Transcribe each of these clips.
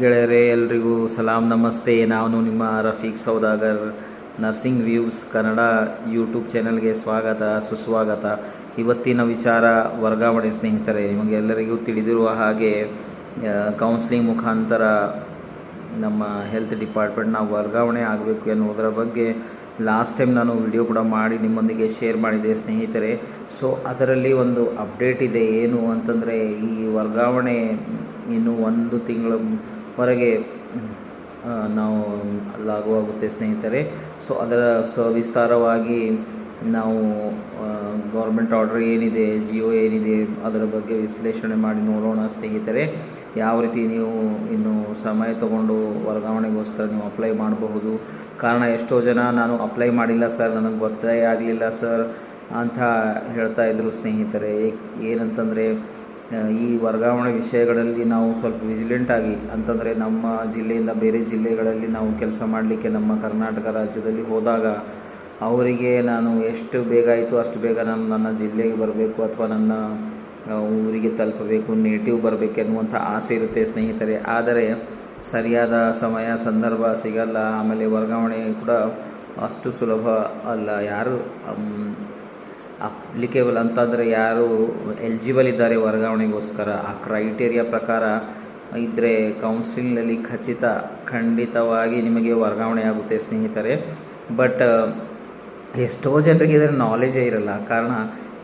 ಗೆಳೆಯರೇ, ಎಲ್ರಿಗೂ ಸಲಾಂ, ನಮಸ್ತೆ. ನಾನು ನಿಮ್ಮ Rafiq Saudagar. Nursing views Kannada YouTube ಚಾನಲ್ಗೆ ಸ್ವಾಗತ, ಸುಸ್ವಾಗತ. ಇವತ್ತಿನ ವಿಚಾರ ವರ್ಗಾವಣೆ ಸ್ನೇಹಿತರೆ, ನಿಮಗೆ ಎಲ್ಲರಿಗೂ ತಿಳಿದಿರುವ ಹಾಗೆ ಕೌನ್ಸಿಲಿಂಗ್ ಮುಖಾಂತರ ನಮ್ಮ ಹೆಲ್ತ್ ಡಿಪಾರ್ಟ್ಮೆಂಟ್ನ ವರ್ಗಾವಣೆ ಆಗಬೇಕು ಎನ್ನುವುದರ ಬಗ್ಗೆ ಲಾಸ್ಟ್ ಟೈಮ್ ನಾನು ವಿಡಿಯೋ ಕೂಡ ಮಾಡಿ ನಿಮ್ಮೊಂದಿಗೆ ಶೇರ್ ಮಾಡಿದೆ ಸ್ನೇಹಿತರೆ. ಸೊ ಅದರಲ್ಲಿ ಒಂದು ಅಪ್ಡೇಟ್ ಇದೆ. ಏನು ಅಂತಂದರೆ, ಈ ವರ್ಗಾವಣೆ ಇನ್ನು ಒಂದು ತಿಂಗಳವರೆಗೆ ಆ, ನಾವು ಲಾಗುವಾಗುತ್ತೆ ಸ್ನೇಹಿತರೆ. ಸೊ ಅದರ ವಿಸ್ತಾರವಾಗಿ ನಾವು ಗೌರ್ಮೆಂಟ್ ಆರ್ಡರ್ ಏನಿದೆ ಜಿಯೋ ಏನಿದೆ ಅದರ ಬಗ್ಗೆ ವಿಶ್ಲೇಷಣೆ ಮಾಡಿ ನೋಡೋಣ ಸ್ನೇಹಿತರೆ. ಯಾವ ರೀತಿ ನೀವು ಇನ್ನು ಸಮಯ ತಗೊಂಡು ವರ್ಗಾವಣೆಗೋಸ್ಕರ ನೀವು ಅಪ್ಲೈ ಮಾಡಬಹುದು? ಕಾರಣ ಎಷ್ಟೋ ಜನ ನಾನು ಅಪ್ಲೈ ಮಾಡಿಲ್ಲ ಸರ್ ನನಗೆ ಗೊತ್ತೇ ಆಗಲಿಲ್ಲ ಸರ್ ಅಂತ ಹೇಳ್ತಾ ಇದ್ದರು ಸ್ನೇಹಿತರೆ. ಏನಂತಂದರೆ ಈ ವರ್ಗಾವಣೆ ವಿಷಯಗಳಲ್ಲಿ ನಾವು ಸ್ವಲ್ಪ ವಿಜಿಲೆಂಟ್ ಆಗಿ, ಅಂತಂದರೆ ನಮ್ಮ ಜಿಲ್ಲೆಯಿಂದ ಬೇರೆ ಜಿಲ್ಲೆಗಳಲ್ಲಿ ನಾವು ಕೆಲಸ ಮಾಡಲಿಕ್ಕೆ ನಮ್ಮ ಕರ್ನಾಟಕ ರಾಜ್ಯದಲ್ಲಿ ಹೋದಾಗ, ಅವರಿಗೆ ನಾನು ಎಷ್ಟು ಬೇಗ ಆಯಿತು ಅಷ್ಟು ಬೇಗ ನಾನು ನನ್ನ ಜಿಲ್ಲೆಗೆ ಬರಬೇಕು ಅಥವಾ ನನ್ನ ಊರಿಗೆ ತಲುಪಬೇಕು ನೇಟಿವ್ ಬರಬೇಕು ಎನ್ನುವಂಥ ಆಸೆ ಇರುತ್ತೆ ಸ್ನೇಹಿತರೆ. ಆದರೆ ಸರಿಯಾದ ಸಮಯ, ಸಂದರ್ಭ ಸಿಗಲ್ಲ, ಆಮೇಲೆ ವರ್ಗಾವಣೆ ಕೂಡ ಅಷ್ಟು ಸುಲಭ ಅಲ್ಲ. ಯಾರು ಅಪ್ಲಿಕೇಬಲ್ ಅಂತಂದರೆ ಯಾರು ಎಲಿಜಿಬಲ್ ಇದ್ದಾರೆ ವರ್ಗಾವಣೆಗೋಸ್ಕರ, ಆ ಕ್ರೈಟೇರಿಯಾ ಪ್ರಕಾರ ಇದ್ದರೆ ಕೌನ್ಸಿಲಿನಲ್ಲಿ ಖಚಿತ, ಖಂಡಿತವಾಗಿ ನಿಮಗೆ ವರ್ಗಾವಣೆ ಆಗುತ್ತೆ ಸ್ನೇಹಿತರೆ. ಬಟ್ ಎಷ್ಟೋ ಜನರಿಗೆ ಇದರ ನಾಲೆಜೇ ಇರಲ್ಲ. ಕಾರಣ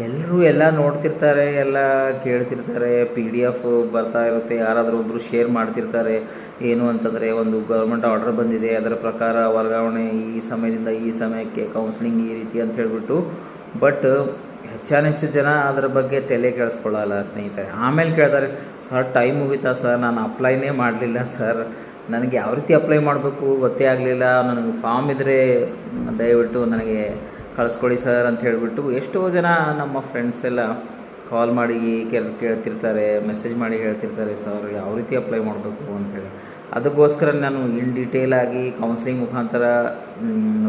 ಎಲ್ಲರೂ ಎಲ್ಲ ನೋಡ್ತಿರ್ತಾರೆ, ಎಲ್ಲ ಕೇಳ್ತಿರ್ತಾರೆ ಪಿ ಡಿ ಎಫ್ ಬರ್ತಾ ಇರುತ್ತೆ, ಯಾರಾದರೂ ಒಬ್ಬರು ಶೇರ್ ಮಾಡ್ತಿರ್ತಾರೆ. ಏನು ಅಂತಂದರೆ, ಒಂದು ಗೌರ್ಮೆಂಟ್ ಆರ್ಡರ್ ಬಂದಿದೆ, ಅದರ ಪ್ರಕಾರ ವರ್ಗಾವಣೆ ಈ ಸಮಯದಿಂದ ಈ ಸಮಯಕ್ಕೆ ಕೌನ್ಸಿಲಿಂಗ್ ಈ ರೀತಿ ಅಂತ ಹೇಳಿಬಿಟ್ಟು ಬಟ್ ಹೆಚ್ಚಾನೆಚ್ಚು ಜನ ಅದರ ಬಗ್ಗೆ ತಲೆ ಕೆಡಿಸ್ಕೊಳ್ಳಲ್ಲ ಸ್ನೇಹಿತರೆ. ಆಮೇಲೆ ಕೇಳ್ತಾರೆ, ಸರ್, ಟೈಮ್ ಮುಗಿತಾ ಸರ್, ನಾನು ಅಪ್ಲೈನೇ ಮಾಡಲಿಲ್ಲ ಸರ್. ನನಗೆ ಯಾವ ರೀತಿ ಅಪ್ಲೈ ಮಾಡಬೇಕು ಗೊತ್ತೇ ಆಗಲಿಲ್ಲ. ನನಗೆ ಫಾರ್ಮ್ ಇದ್ದರೆ ದಯವಿಟ್ಟು ನನಗೆ ಕಳಿಸ್ಕೊಳ್ಳಿ ಸರ್, ಅಂತ ಹೇಳಿಬಿಟ್ಟು ಎಷ್ಟೋ ಜನ ನಮ್ಮ ಫ್ರೆಂಡ್ಸ್ ಎಲ್ಲ ಕಾಲ್ ಮಾಡಿ ಕೇಳ್, ಕೇಳ್ತಿರ್ತಾರೆ, ಮೆಸೇಜ್ ಮಾಡಿ ಹೇಳ್ತಿರ್ತಾರೆ, ಸರ್, ಯಾವ ರೀತಿ ಅಪ್ಲೈ ಮಾಡಬೇಕು? ಅಂತೇಳಿ ಅದಕ್ಕೋಸ್ಕರ ನಾನು ಇನ್ ಡೀಟೇಲಾಗಿ ಕೌನ್ಸ್ಲಿಂಗ್ ಮುಖಾಂತರ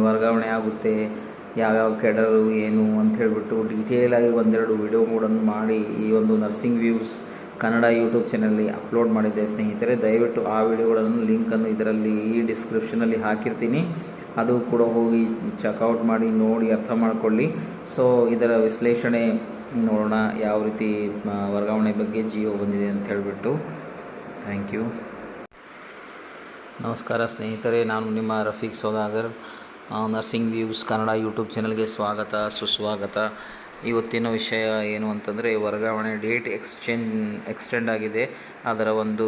ವರ್ಗಾವಣೆ ಆಗುತ್ತೆ. ಯಾವ್ಯಾವ ಕೆಡರು, ಏನು ಅಂತ ಹೇಳಿಬಿಟ್ಟು ಡೀಟೇಲ್ ಆಗಿ ಒಂದೆರಡು ವಿಡಿಯೋ ಮೂಡನ್ನು ಮಾಡಿ ಈ ಒಂದು ನರ್ಸಿಂಗ್ ವ್ಯೂಸ್ ಕನ್ನಡ ಯೂಟ್ಯೂಬ್ ಚಾನಲ್ಲಿ ಅಪ್ಲೋಡ್ ಮಾಡಿದ್ದೆ ಸ್ನೇಹಿತರೆ. ದಯವಿಟ್ಟು ಆ ವಿಡಿಯೋಗಳನ್ನು ಲಿಂಕನ್ನು ಇದರಲ್ಲಿ ಈ ಡಿಸ್ಕ್ರಿಪ್ಷನಲ್ಲಿ ಹಾಕಿರ್ತೀನಿ. ಅದು ಕೂಡ ಹೋಗಿ ಚೆಕ್ಔಟ್ ಮಾಡಿ ನೋಡಿ ಅರ್ಥ ಮಾಡಿಕೊಳ್ಳಿ. ಸೊ ಇದರ ವಿಶ್ಲೇಷಣೆ ನೋಡೋಣ ಯಾವ ರೀತಿ ವರ್ಗಾವಣೆ ಬಗ್ಗೆ ಜಿಯೋ ಬಂದಿದೆ ಅಂತ ಹೇಳಿಬಿಟ್ಟು. ಥ್ಯಾಂಕ್ ಯು ನಮಸ್ಕಾರ ಸ್ನೇಹಿತರೆ, ನಾನು ನಿಮ್ಮ Rafiq Saudagar. Nursing views Kannada YouTube ಚಾನಲ್ಗೆ ಸ್ವಾಗತ, ಸುಸ್ವಾಗತ. ಇವತ್ತಿನ ವಿಷಯ ಏನು ಅಂತಂದರೆ, ವರ್ಗಾವಣೆ ಡೇಟ್ ಎಕ್ಸ್ಚೇಂಜ್, ಎಕ್ಸ್ಟೆಂಡ್ ಆಗಿದೆ. ಅದರ ಒಂದು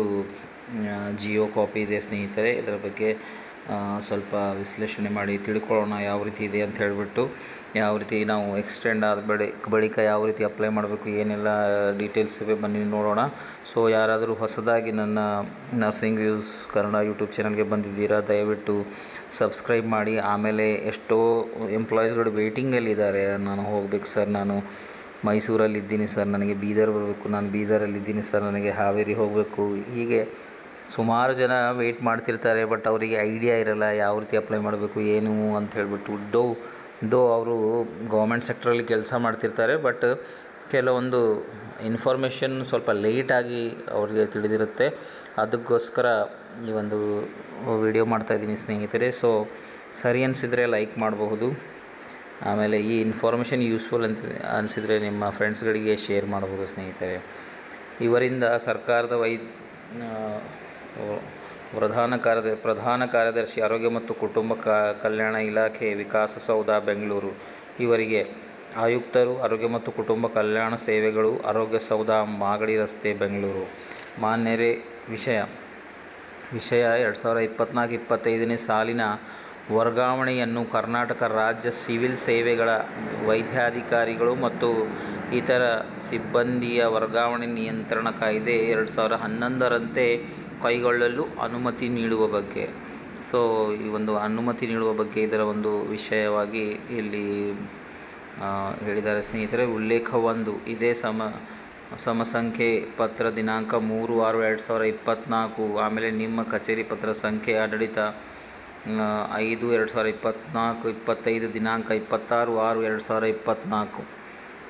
ಜಿಯೋ ಕಾಪಿ ಇದೆ ಸ್ನೇಹಿತರೆ. ಇದರ ಬಗ್ಗೆ ಸ್ವಲ್ಪ ವಿಶ್ಲೇಷಣೆ ಮಾಡಿ ತಿಳ್ಕೊಳ್ಳೋಣ ಯಾವ ರೀತಿ ಇದೆ ಅಂತ ಹೇಳಿಬಿಟ್ಟು, ಯಾವ ರೀತಿ ನಾವು ಎಕ್ಸ್ಟೆಂಡ್ ಆದ ಬಳಿ, ಬಳಿಕ ಯಾವ ರೀತಿ ಅಪ್ಲೈ ಮಾಡಬೇಕು, ಏನೆಲ್ಲ ಡೀಟೇಲ್ಸ್ ಇವೆ ಬನ್ನಿ ನೋಡೋಣ. ಸೊ ಯಾರಾದರೂ ಹೊಸದಾಗಿ ನನ್ನ ನರ್ಸಿಂಗ್ ವ್ಯೂಸ್ ಕನ್ನಡ ಯೂಟ್ಯೂಬ್ ಚಾನಲ್ಗೆ ಬಂದಿದ್ದೀರಾ, ದಯವಿಟ್ಟು ಸಬ್ಸ್ಕ್ರೈಬ್ ಮಾಡಿ. ಆಮೇಲೆ ಎಷ್ಟೋ ಎಂಪ್ಲಾಯೀಸ್ಗಳು ವೇಟಿಂಗಲ್ಲಿದ್ದಾರೆ ನಾನು ಹೋಗ್ಬೇಕು ಸರ್ ನಾನು ಮೈಸೂರಲ್ಲಿ ಇದ್ದೀನಿ ಸರ್ ನನಗೆ ಬೀದರ್ ಬರಬೇಕು, ನಾನು ಬೀದರಲ್ಲಿ ಇದ್ದೀನಿ ಸರ್ ನನಗೆ ಹಾವೇರಿ ಹೋಗಬೇಕು. ಹೀಗೆ ಸುಮಾರು ಜನ ವೆಯ್ಟ್ ಮಾಡ್ತಿರ್ತಾರೆ ಬಟ್ ಅವರಿಗೆ ಐಡಿಯಾ ಇರಲ್ಲ, ಯಾವ ರೀತಿ ಅಪ್ಲೈ ಮಾಡಬೇಕು, ಏನು ಅಂತ ಹೇಳಿಬಿಟ್ಟು. ಡೋ ದೋ ಅವರು ಗೌರ್ಮೆಂಟ್ ಸೆಕ್ಟ್ರಲ್ಲಿ ಕೆಲಸ ಮಾಡ್ತಿರ್ತಾರೆ ಬಟ್ ಕೆಲವೊಂದು ಇನ್ಫಾರ್ಮೇಷನ್ ಸ್ವಲ್ಪ ಲೇಟಾಗಿ ಅವರಿಗೆ ತಿಳಿದಿರುತ್ತೆ. ಅದಕ್ಕೋಸ್ಕರ ಈ ಒಂದು ವಿಡಿಯೋ ಮಾಡ್ತಾಯಿದ್ದೀನಿ ಸ್ನೇಹಿತರೆ. ಸೊ ಸರಿ ಅನಿಸಿದರೆ ಲೈಕ್ ಮಾಡಬಹುದು. ಆಮೇಲೆ ಈ ಇನ್ಫಾರ್ಮೇಷನ್ ಯೂಸ್ಫುಲ್ ಅಂತ ಅನಿಸಿದರೆ ನಿಮ್ಮ ಫ್ರೆಂಡ್ಸ್ಗಳಿಗೆ ಶೇರ್ ಮಾಡಬಹುದು ಸ್ನೇಹಿತರೆ. ಇವರಿಂದ ಸರ್ಕಾರದ ವೈ ಪ್ರಧಾನ ಕಾರ್ಯದ, ಪ್ರಧಾನ ಕಾರ್ಯದರ್ಶಿ ಆರೋಗ್ಯ ಮತ್ತು ಕುಟುಂಬ ಕಲ್ಯಾಣ ಇಲಾಖೆ ವಿಕಾಸ ಸೌಧ, ಬೆಂಗಳೂರು. ಇವರಿಗೆ ಆಯುಕ್ತರು, ಆರೋಗ್ಯ ಮತ್ತು ಕುಟುಂಬ ಕಲ್ಯಾಣ ಸೇವೆಗಳು, ಆರೋಗ್ಯ ಸೌಧ, ಮಾಗಡಿ ರಸ್ತೆ, ಬೆಂಗಳೂರು. ಮಾನ್ಯರೇ, ವಿಷಯ. ವಿಷಯ ಎರಡು ಸಾವಿರ ಇಪ್ಪತ್ನಾಲ್ಕು ಇಪ್ಪತ್ತೈದನೇ ಸಾಲಿನ ವರ್ಗಾವಣೆಯನ್ನು ಕರ್ನಾಟಕ ರಾಜ್ಯ ಸಿವಿಲ್ ಸೇವೆಗಳ ವೈದ್ಯಾಧಿಕಾರಿಗಳು ಮತ್ತು ಇತರ ಸಿಬ್ಬಂದಿಯ ವರ್ಗಾವಣೆ ನಿಯಂತ್ರಣ ಕಾಯ್ದೆ ಎರಡು ಸಾವಿರ ಹನ್ನೊಂದರಂತೆ ಕೈಗೊಳ್ಳಲು ಅನುಮತಿ ನೀಡುವ ಬಗ್ಗೆ. ಸೊ ಈ ಒಂದು ಅನುಮತಿ ನೀಡುವ ಬಗ್ಗೆ ಇದರ ಒಂದು ವಿಷಯವಾಗಿ ಇಲ್ಲಿ ಹೇಳಿದ್ದಾರೆ ಸ್ನೇಹಿತರೆ. ಉಲ್ಲೇಖ ಒಂದು. ಇದೇ ಸಮ, ಸಮಸಂಖ್ಯೆ ಪತ್ರ ದಿನಾಂಕ ಮೂರು ಆರು ಎರಡು ಸಾವಿರ ಇಪ್ಪತ್ತ್ನಾಲ್ಕು ಆಮೇಲೆ ನಿಮ್ಮ ಕಚೇರಿ ಪತ್ರ ಸಂಖ್ಯೆ ಆಡಳಿತ ಐದು, ಎರಡು ಸಾವಿರ ಇಪ್ಪತ್ತ್ನಾಲ್ಕು ಇಪ್ಪತ್ತೈದು, ದಿನಾಂಕ ಇಪ್ಪತ್ತಾರು, ಆರು, ಎರಡು ಸಾವಿರ ಇಪ್ಪತ್ತ್ನಾಲ್ಕು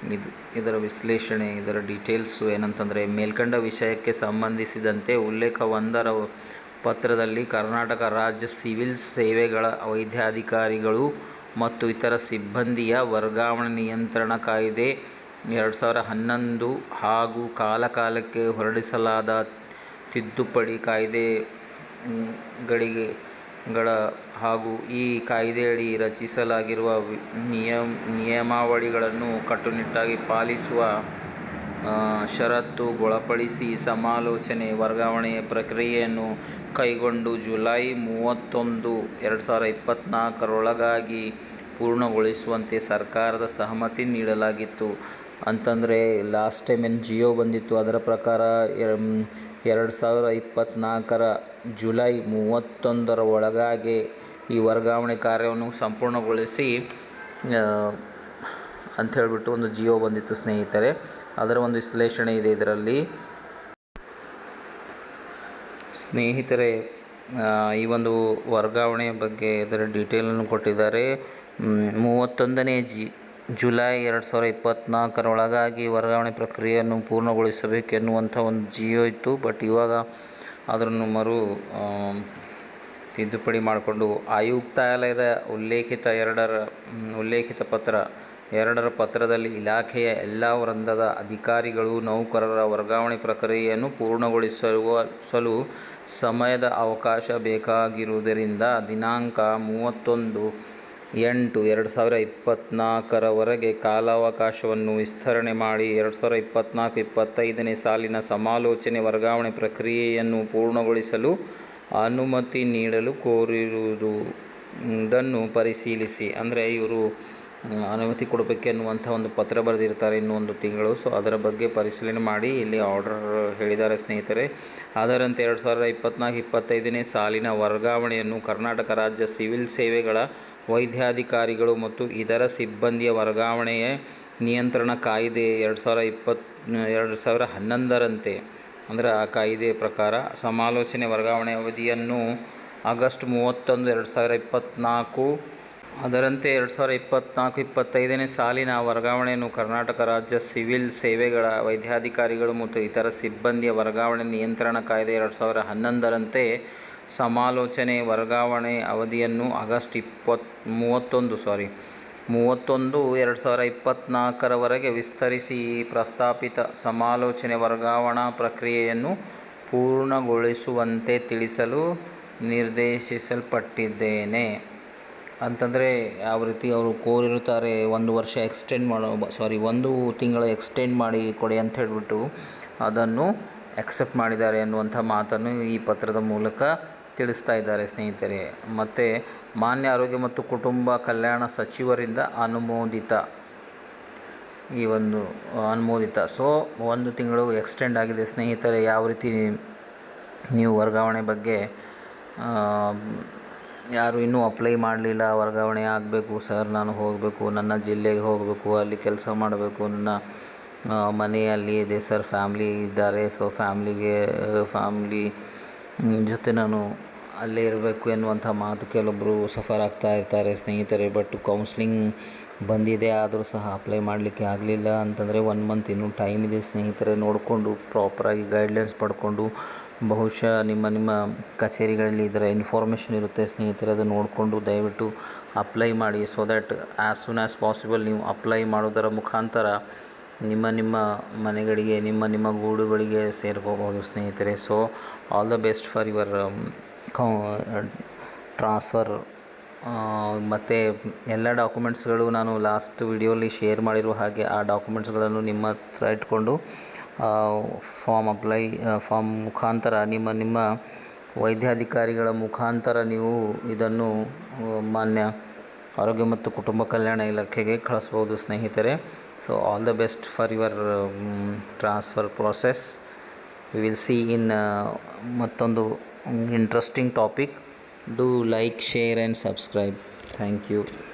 ಇದು ಇದರ ವಿಶ್ಲೇಷಣೆ, ಇದರ ಡೀಟೇಲ್ಸು ಏನಂತಂದರೆ, ಮೇಲ್ಕಂಡ ವಿಷಯಕ್ಕೆ ಸಂಬಂಧಿಸಿದಂತೆ ಉಲ್ಲೇಖ ಒಂದರ ಪತ್ರದಲ್ಲಿ ಕರ್ನಾಟಕ ರಾಜ್ಯ ಸಿವಿಲ್ ಸೇವೆಗಳ ವೈದ್ಯಾಧಿಕಾರಿಗಳು ಮತ್ತು ಇತರ ಸಿಬ್ಬಂದಿಯ ವರ್ಗಾವಣೆ ನಿಯಂತ್ರಣ ಕಾಯ್ದೆ ಎರಡು ಸಾವಿರ ಹನ್ನೊಂದು ಹಾಗೂ ಕಾಲಕಾಲಕ್ಕೆ ಹೊರಡಿಸಲಾದ ತಿದ್ದುಪಡಿ ಕಾಯ್ದೆಗಳಿಗೆ ಗಳ ಹಾಗೂ ಈ ಕಾಯ್ದೆಯಡಿ ರಚಿಸಲಾಗಿರುವ ನಿಯಮ, ನಿಯಮಾವಳಿಗಳನ್ನು ಕಟ್ಟುನಿಟ್ಟಾಗಿ ಪಾಲಿಸುವ ಷರತ್ತುಗೊಳಪಡಿಸಿ ಸಮಾಲೋಚನೆ ವರ್ಗಾವಣೆಯ ಪ್ರಕ್ರಿಯೆಯನ್ನು ಕೈಗೊಂಡು ಜುಲೈ ಮೂವತ್ತೊಂದು, ಎರಡು ಸಾವಿರ ಇಪ್ಪತ್ತ್ನಾಲ್ಕರೊಳಗಾಗಿ ಪೂರ್ಣಗೊಳಿಸುವಂತೆ ಸರ್ಕಾರದ ಸಹಮತಿ ನೀಡಲಾಗಿತ್ತು. ಅಂತಂದರೆ ಲಾಸ್ಟ್ ಟೈಮ್ ಏನು ಜಿಯೋ ಬಂದಿತ್ತು, ಅದರ ಪ್ರಕಾರ ಎರಡು ಸಾವಿರ ಇಪ್ಪತ್ತ್ನಾಲ್ಕರ ಜುಲೈ ಮೂವತ್ತೊಂದರ ಒಳಗಾಗಿ ಈ ವರ್ಗಾವಣೆ ಕಾರ್ಯವನ್ನು ಸಂಪೂರ್ಣಗೊಳಿಸಿ ಅಂತ ಹೇಳಿಬಿಟ್ಟು ಒಂದು ಜಿಯೋ ಬಂದಿತ್ತು ಸ್ನೇಹಿತರೆ. ಅದರ ಒಂದು ವಿಶ್ಲೇಷಣೆ ಇದೆ ಇದರಲ್ಲಿ. ಸ್ನೇಹಿತರೆ ಈ ಒಂದು ವರ್ಗಾವಣೆಯ ಬಗ್ಗೆ ಇದರ ಡೀಟೇಲನ್ನು ಕೊಟ್ಟಿದ್ದಾರೆ. ಮೂವತ್ತೊಂದನೇ ಜಿ ಜುಲೈ ಎರಡು ಸಾವಿರ ಇಪ್ಪತ್ತ್ನಾಲ್ಕರೊಳಗಾಗಿ ವರ್ಗಾವಣೆ ಪ್ರಕ್ರಿಯೆಯನ್ನು ಪೂರ್ಣಗೊಳಿಸಬೇಕೆನ್ನುವಂಥ ಒಂದು ಜಿಯೋ ಇತ್ತು. ಬಟ್ ಇವಾಗ ಅದನ್ನು ಮರು ತಿದ್ದುಪಡಿ ಮಾಡಿಕೊಂಡು ಆಯುಕ್ತಾಲಯದ ಉಲ್ಲೇಖಿತ ಎರಡರ ಉಲ್ಲೇಖಿತ ಪತ್ರ, ಎರಡರ ಪತ್ರದಲ್ಲಿ ಇಲಾಖೆಯ ಎಲ್ಲ ವೃಂದದ ಅಧಿಕಾರಿಗಳು, ನೌಕರರ ವರ್ಗಾವಣೆ ಪ್ರಕ್ರಿಯೆಯನ್ನು ಪೂರ್ಣಗೊಳಿಸುವ ಸಲು ಸಮಯದ ಅವಕಾಶ ಬೇಕಾಗಿರುವುದರಿಂದ ದಿನಾಂಕ ಮೂವತ್ತೊಂದು ಎಂಟು, ಎರಡು ಸಾವಿರ ಇಪ್ಪತ್ತ್ನಾಲ್ಕರವರೆಗೆ ಕಾಲಾವಕಾಶವನ್ನು ವಿಸ್ತರಣೆ ಮಾಡಿ, ಎರಡು ಸಾವಿರ ಇಪ್ಪತ್ತ್ನಾಲ್ಕು ಇಪ್ಪತ್ತೈದನೇ ಸಾಲಿನ ಸಮಾಲೋಚನೆ ವರ್ಗಾವಣೆ ಪ್ರಕ್ರಿಯೆಯನ್ನು ಪೂರ್ಣಗೊಳಿಸಲು ಅನುಮತಿ ನೀಡಲು ಕೋರಿರುವುದು, ಇದನ್ನು ಪರಿಶೀಲಿಸಿ. ಅಂದರೆ ಇವರು ಅನುಮತಿ ಕೊಡಬೇಕೆನ್ನುವಂಥ ಒಂದು ಪತ್ರ ಬರೆದಿರ್ತಾರೆ ಇನ್ನೊಂದು ತಿಂಗಳು. ಸೊ ಅದರ ಬಗ್ಗೆ ಪರಿಶೀಲನೆ ಮಾಡಿ ಇಲ್ಲಿ ಆರ್ಡರ್ ಹೇಳಿದ್ದಾರೆ ಸ್ನೇಹಿತರೆ. ಅದರಂತೆ ಎರಡು ಸಾವಿರದ ಇಪ್ಪತ್ನಾಲ್ಕು ಇಪ್ಪತ್ತೈದನೇ ಸಾಲಿನ ವರ್ಗಾವಣೆಯನ್ನು ಕರ್ನಾಟಕ ರಾಜ್ಯ ಸಿವಿಲ್ ಸೇವೆಗಳ ವೈದ್ಯಾಧಿಕಾರಿಗಳು ಮತ್ತು ಇದರ ಸಿಬ್ಬಂದಿಯ ವರ್ಗಾವಣೆಯ ನಿಯಂತ್ರಣ ಕಾಯ್ದೆ ಎರಡು ಸಾವಿರ ಇಪ್ಪತ್ತು ಎರಡು ಸಾವಿರ ಹನ್ನೊಂದರಂತೆ. ಅಂದರೆ ಆ ಕಾಯ್ದೆ ಪ್ರಕಾರ ಸಮಾಲೋಚನೆ ವರ್ಗಾವಣೆ ಅವಧಿಯನ್ನು ಆಗಸ್ಟ್ ಮೂವತ್ತೊಂದು, ಎರಡು ಸಾವಿರ ಇಪ್ಪತ್ತ್ನಾಲ್ಕು ಅದರಂತೆ ಎರಡು ಸಾವಿರ ಇಪ್ಪತ್ನಾಲ್ಕು, ಇಪ್ಪತ್ತೈದನೇ ಸಾಲಿನ ವರ್ಗಾವಣೆಯನ್ನು ಕರ್ನಾಟಕ ರಾಜ್ಯ ಸಿವಿಲ್ ಸೇವೆಗಳ ವೈದ್ಯಾಧಿಕಾರಿಗಳು ಮತ್ತು ಇತರ ಸಿಬ್ಬಂದಿಯ ವರ್ಗಾವಣೆ ನಿಯಂತ್ರಣ ಕಾಯ್ದೆ ಎರಡು ಸಾವಿರ ಹನ್ನೊಂದರಂತೆ ಸಮಾಲೋಚನೆ ವರ್ಗಾವಣೆ ಅವಧಿಯನ್ನು ಆಗಸ್ಟ್ ಇಪ್ಪತ್ತು, ಮೂವತ್ತೊಂದು ಸಾರಿ ಮೂವತ್ತೊಂದು ಎರಡು ಸಾವಿರ ಇಪ್ಪತ್ತ್ನಾಲ್ಕರವರೆಗೆ ವಿಸ್ತರಿಸಿ ಪ್ರಸ್ತಾಪಿತ ಸಮಾಲೋಚನೆ ವರ್ಗಾವಣಾ ಪ್ರಕ್ರಿಯೆಯನ್ನು ಪೂರ್ಣಗೊಳಿಸುವಂತೆ ತಿಳಿಸಲು ನಿರ್ದೇಶಿಸಲ್ಪಟ್ಟಿದ್ದೇನೆ. ಅಂತಂದರೆ ಯಾವ ರೀತಿ ಅವರು ಕೋರಿರುತ್ತಾರೆ ಒಂದು ವರ್ಷ ಎಕ್ಸ್ಟೆಂಡ್ ಮಾಡೋ ಸಾರಿ ಒಂದು ತಿಂಗಳ ಎಕ್ಸ್ಟೆಂಡ್ ಮಾಡಿ ಕೊಡಿ ಅಂತ ಹೇಳಿಬಿಟ್ಟು ಅದನ್ನು ಎಕ್ಸೆಪ್ಟ್ ಮಾಡಿದ್ದಾರೆ ಅನ್ನುವಂಥ ಮಾತನ್ನು ಈ ಪತ್ರದ ಮೂಲಕ ತಿಳಿಸ್ತಾ ಇದ್ದಾರೆ ಸ್ನೇಹಿತರೆ. ಮತ್ತು ಮಾನ್ಯ ಆರೋಗ್ಯ ಮತ್ತು ಕುಟುಂಬ ಕಲ್ಯಾಣ ಸಚಿವರಿಂದ ಅನುಮೋದಿತ ಈ ಒಂದು, ಅನುಮೋದಿತ. ಸೊ ಒಂದು ತಿಂಗಳು ಎಕ್ಸ್ಟೆಂಡ್ ಆಗಿದೆ ಸ್ನೇಹಿತರೆ. ಯಾವ ರೀತಿ ನೀವು ವರ್ಗಾವಣೆ ಬಗ್ಗೆ ಯಾರು ಇನ್ನೂ ಅಪ್ಲೈ ಮಾಡಲಿಲ್ಲ, ವರ್ಗಾವಣೆ ಆಗಬೇಕು ಸರ್ ನಾನು ಹೋಗಬೇಕು, ನನ್ನ ಜಿಲ್ಲೆಗೆ ಹೋಗಬೇಕು, ಅಲ್ಲಿ ಕೆಲಸ ಮಾಡಬೇಕು, ನನ್ನ ಮನೆಯಲ್ಲಿ ಇದೆ ಸರ್ ಫ್ಯಾಮ್ಲಿ ಇದ್ದಾರೆ ಸೊ ಫ್ಯಾಮ್ಲಿಗೆ ಫ್ಯಾಮ್ಲಿ ಜೊತೆ ನಾನು ಅಲ್ಲೇ ಇರಬೇಕು ಎನ್ನುವಂಥ ಮಾತು ಕೆಲವೊಬ್ಬರು ಸಫರ್ ಆಗ್ತಾ ಇರ್ತಾರೆ ಸ್ನೇಹಿತರೆ ಬಟ್ ಕೌನ್ಸ್ಲಿಂಗ್ ಬಂದಿದೆ, ಆದರೂ ಸಹ ಅಪ್ಲೈ ಮಾಡಲಿಕ್ಕೆ ಆಗಲಿಲ್ಲ ಅಂತಂದರೆ ಒನ್ ಮಂತ್ ಇನ್ನೂ ಟೈಮ್ ಇದೆ ಸ್ನೇಹಿತರೆ, ನೋಡಿಕೊಂಡು ಪ್ರಾಪರಾಗಿ ಗೈಡ್ಲೈನ್ಸ್ ಪಡ್ಕೊಂಡು ಬಹುಶಃ ನಿಮ್ಮ ನಿಮ್ಮ ಕಚೇರಿಗಳಲ್ಲಿ ಇದರ ಇನ್ಫಾರ್ಮೇಷನ್ ಇರುತ್ತೆ, ಸ್ನೇಹಿತರೆ, ಅದು ನೋಡಿಕೊಂಡು ದಯವಿಟ್ಟು ಅಪ್ಲೈ ಮಾಡಿ. So that as soon as possible ನೀವು ಅಪ್ಲೈ ಮಾಡೋದರ ಮುಖಾಂತರ ನಿಮ್ಮ ನಿಮ್ಮ ಮನೆಗಳಿಗೆ, ನಿಮ್ಮ ನಿಮ್ಮ ಗೂಡುಗಳಿಗೆ ಸೇರ್ಕೋಬಹುದು, ಸ್ನೇಹಿತರೆ. So all the best for your transfer ಮತ್ತು ಎಲ್ಲ ಡಾಕ್ಯುಮೆಂಟ್ಸ್ಗಳು ನಾನು ಲಾಸ್ಟ್ ವಿಡಿಯೋಲಿ ಶೇರ್ ಮಾಡಿರುವ ಹಾಗೆ ಆ ಡಾಕ್ಯುಮೆಂಟ್ಸ್ಗಳನ್ನು ನಿಮ್ಮ ಹತ್ರ ಇಟ್ಕೊಂಡು ಫಾರ್ಮ್ ಅಪ್ಲೈ ಫಾರ್ಮ್ ಮುಖಾಂತರ ನಿಮ್ಮ ನಿಮ್ಮ ವೈದ್ಯಾಧಿಕಾರಿಗಳ ಮುಖಾಂತರ ನೀವು ಇದನ್ನು ಮಾನ್ಯ ಆರೋಗ್ಯ ಮತ್ತು ಕುಟುಂಬ ಕಲ್ಯಾಣ ಇಲಾಖೆಗೆ ಕಳಿಸ್ಬೋದು ಸ್ನೇಹಿತರೆ. So all the best for your transfer process we will see in ಮತ್ತೊಂದು interesting topic do like share and subscribe thank you